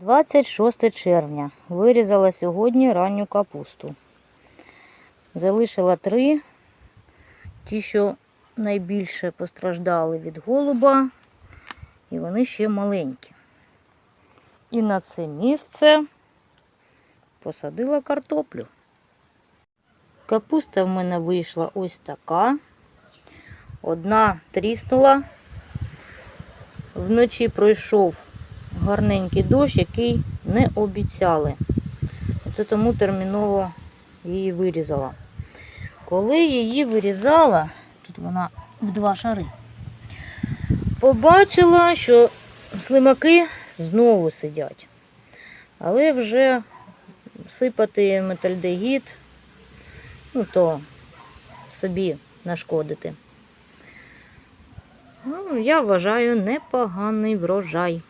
26 червня. Вирізала сьогодні ранню капусту. Залишила три. Ті, що найбільше постраждали від голуба, і вони ще маленькі. І на це місце посадила картоплю. Капуста в мене вийшла ось така. Одна тріснула. Вночі пройшов гарненький дощ, який не обіцяли. Це тому терміново її вирізала. Коли її вирізала, тут вона в два шари, побачила, що слимаки знову сидять. Але вже сипати метальдегід, ну то собі нашкодити. Ну, я вважаю непоганий врожай.